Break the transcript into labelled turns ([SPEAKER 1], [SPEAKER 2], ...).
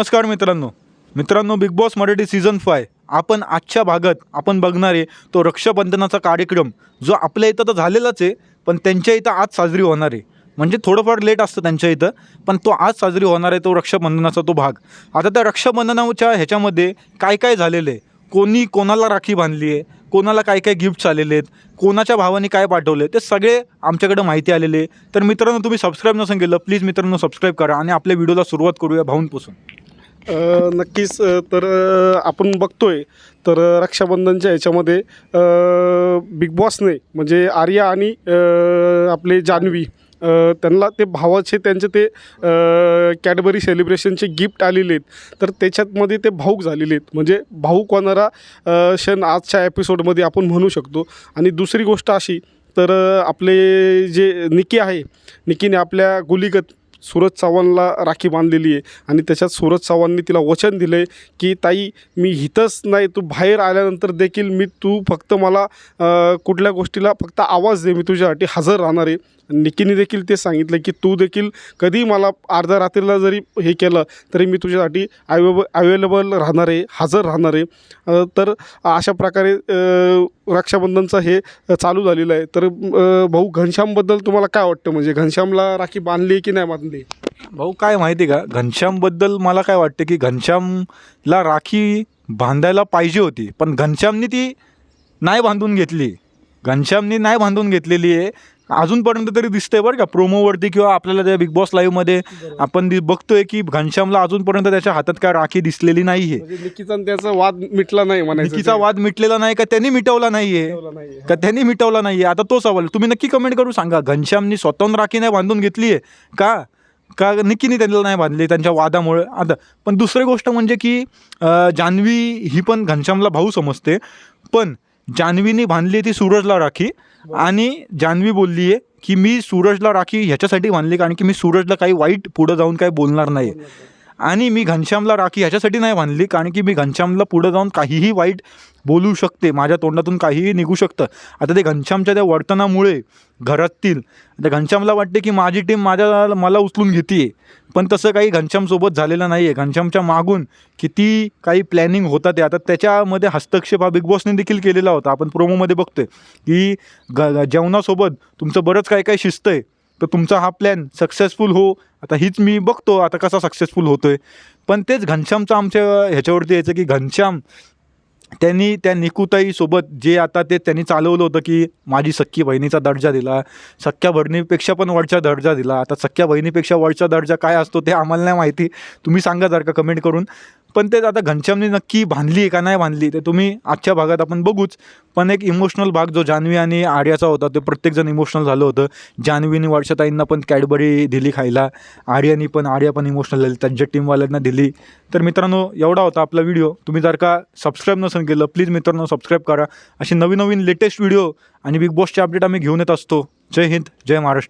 [SPEAKER 1] नमस्कार मित्रांनो. मित्रांनो big boss Marathi season five आपण आजच्या भागात आपण बघणारे तो रक्षाबंधनाचा कार्यक्रम जो आपल्या इथं तर झालेलाच आहे पण त्यांच्या इथं आज साजरी होणार आहे. म्हणजे थोडंफार लेट असतं त्यांच्या इथं पण तो आज साजरी होणार आहे तो रक्षाबंधनाचा तो भाग. आता त्या रक्षाबंधनाच्या ह्याच्यामध्ये काय काय झालेलं आहे? कोणी कोणाला राखी बांधली आहे? कोणाला काय काय गिफ्ट्स आलेले आहेत? कोणाच्या भावाने काय पाठवले ते सगळे आमच्याकडे माहिती आलेले आहे. तर मित्रांनो तुम्ही सबस्क्राईब नसेल केलं प्लीज मित्रांनो सबस्क्राईब करा आणि आपल्या व्हिडिओला सुरुवात करूया भाऊंपासून.
[SPEAKER 2] अ, नक्कीच अ, तर अ, आपण बघतोय तर अ, रक्षाबंधनच्या ह्याच्यामध्ये अ, बिग बॉसने म्हणजे आर्या आणि अ, आपले जान्हवी अ, त्यांना ते भावाचे त्यांचे ते अ, कॅडबरी सेलिब्रेशनचे गिफ्ट आलेले आहेत. तर त्याच्यातमध्ये ते भाऊक झालेले आहेत. म्हणजे भाऊक होणारा अ, क्षण आजच्या एपिसोडमध्ये आपण म्हणू शकतो. आणि दुसरी गोष्ट अशी तर अ, आपले जे निकी आहे निकीने आपल्या गुलीगत सूरज चव्हाणला राखी बांधलेली आहे. आणि त्याच्यात सूरज चव्हाणने तिला वचन दिलं आहे की ताई मी हितच नाही तू बाहेर आल्यानंतर देखील मी तू फक्त मला कुठल्या गोष्टीला फक्त आवाज दे मी तुझ्यासाठी हजर राहणार आहे. निकीने देखील ते सांगितलं की तू देखील कधी मला अर्ध्या रात्रीला जरी हे केलं तरी मी तुझ्यासाठी अवेब अवेलेबल राहणार आहे हजर राहणार आहे. तर अशा प्रकारे रक्षाबंधनचं हे चालू झालेलं आहे. तर भाऊ घनश्यामबद्दल तुम्हाला काय वाटतं? म्हणजे घनश्यामला राखी बांधली की नाही बांधली?
[SPEAKER 1] भाऊ काय माहिती आहे का? घनश्यामबद्दल मला काय वाटतं की घनश्यामला राखी बांधायला पाहिजे होती. पण घनश्यामनी ती नाही बांधून घेतली. घनश्यामनी नाही बांधून घेतलेली आहे. अजूनपर्यंत तरी दिसतंय बरं का प्रोमोवरती किंवा आपल्याला त्या बिग बॉस लाईव्हमध्ये आपण दि- बघतोय की घनश्यामला अजूनपर्यंत त्याच्या हातात काय राखी दिसलेली नाही आहे
[SPEAKER 2] म्हणजे निकीचा आणि त्याचा वाद मिटला नाही म्हणायचं
[SPEAKER 1] निकीचा वाद मिटलेला नाही का त्यांनी मिटवला नाहीये.
[SPEAKER 2] मिटवला नाहीये.
[SPEAKER 1] का त्यांनी मिटवला नाहीये. आता तो सवाल तुम्ही नक्की कमेंट करू सांगा घनश्यामनी स्वतःहून राखी नाही बांधून घेतली आहे का? का निकीने त्यांना नाही बांधली त्यांच्या वादामुळे? आता पण दुसरी गोष्ट म्हणजे की अं, जान्हवी ही पण घनश्यामला भाऊ समजते. पण जान्हवीने बांधली ती सूरजला राखी. आणि जान्हवी बोलली आहे की मी सूरजला राखी ह्याच्यासाठी बांधली कारण की मी सूरजला काही वाईट पुढं जाऊन काही बोलणार नाही. आणि मी घनश्यामला राखी ह्याच्यासाठी नाही बांधली कारण की मी घनश्यामला पुढं जाऊन काहीही वाईट बोलू शकते. माझ्या तोंडातून काहीही निघू शकतं. आता ते घनश्यामच्या त्या वर्तनामुळे घरातील आता घनश्यामला वाटते की माझी टीम माझ्या मला उचलून घेते पण तसं काही घनश्यामसोबत झालेलं नाही आहे घनश्यामच्या मागून किती काही प्लॅनिंग होता ते. आता त्याच्यामध्ये हस्तक्षेप हा बिग बॉसने देखील केलेला होता. आपण प्रोमोमध्ये बघतोय की ग ग- जेवणासोबत तुमचं बरंच काय काय शिस्त आहे तर तुमचा हा प्लॅन सक्सेसफुल हो. आता हीच मी बघतो आता कसा सक्सेसफुल होतोय. पण तेच घनश्यामचं आमच्या ह्याच्यावरती यायचं की घनश्याम त्यांनी त्या निकुताईसोबत जे आता ते त्यांनी चालवलं होतं की माझी सख्खी बहिणीचा दर्जा दिला सख्ख्या बहिणीपेक्षा पण वरचा दर्जा दिला. आता सख्ख्या बहिणीपेक्षा वरचा दर्जा काय असतो ते आम्हाला नाही माहिती. तुम्ही सांगा जर का कमेंट करून. पण ते आता घनश्यामने नक्की बांधली आहे का नाही बांधली ते तुम्ही आजच्या भागात आपण बघूच. पण एक इमोशनल भाग जो जान्हवी आणि आर्याचा होता ते प्रत्येकजण इमोशनल झालं होतं. जान्हवीने वर्षाताईंना पण कॅडबरी दिली खायला. आर्यानी पण आर्या पण इमोशनल झाली. त्यांच्या टीमवाल्यांना दिली. तर मित्रांनो एवढा होता आपला व्हिडिओ तुम्ही जर का सबस्क्राईब नसेल केलं प्लीज मित्रांनो सबस्क्राईब करा. अशी नवीन नवीन लेटेस्ट व्हिडिओ आणि बिग बॉसचे अपडेट आम्ही घेऊन येत असतो. जय हिंद जय महाराष्ट्र.